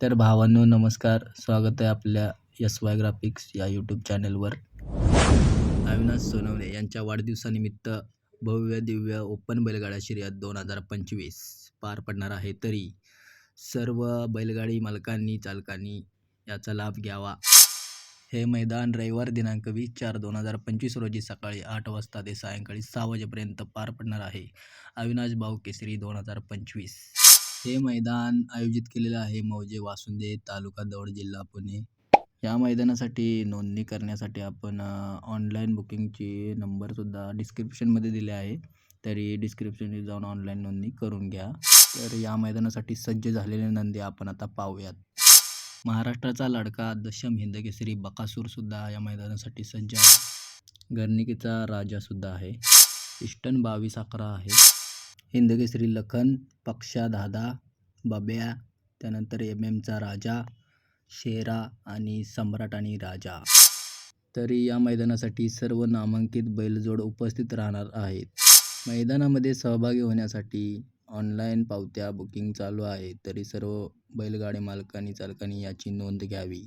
तर भावांनो नमस्कार. स्वागत आहे आपल्या यस वाय ग्राफिक्स या यूट्यूब चॅनलवर अविनाश सोनवणे यांच्या वाढदिवसानिमित्त भव्य दिव्य ओपन बैलगाडा शर्यत दोन हजार पंचवीस पार पडणार आहे. तरी सर्व बैलगाडी मालकांनी चालकांनी याचा लाभ घ्यावा. हे मैदान रविवार दिनांक वीस चार दोन हजार पंचवीस रोजी सकाळी आठ वाजता ते सायंकाळी सहा वाजेपर्यंत पार पडणार आहे. अविनाश भाऊ केसरी दोन हजार पंचवीस. हे मैदान आयोजित केलेलं आहे मौजे वासुंदे तालुका दौड जिल्हा पुणे. या मैदानासाठी नोंदणी करण्यासाठी आपण ऑनलाईन बुकिंगची नंबरसुद्धा डिस्क्रिप्शनमध्ये दिले आहे. तरी डिस्क्रिप्शनमध्ये जाऊन ऑनलाईन नोंदणी करून घ्या. तर या मैदानासाठी सज्ज झालेले नंदी आपण आता पाहूयात. महाराष्ट्राचा लाडका दशम हिंदकेसरी बकासूरसुद्धा या मैदानासाठी सज्ज आहे. गर्निकीचा राजासुद्धा आहे. इष्टन बावीस अकरा आहे. हिंदकेसरी लखन पक्षा दादा बब्या त्यानंतर एम एमचा राजा शेरा आणि सम्राट आणि राजा. तरी या मैदानासाठी सर्व नामांकित बैलजोड उपस्थित राहणार आहेत. मैदानामध्ये सहभागी होण्यासाठी ऑनलाईन पावत्या बुकिंग चालू आहे. तरी सर्व बैलगाडी मालकांनी चालकांनी याची नोंद घ्यावी.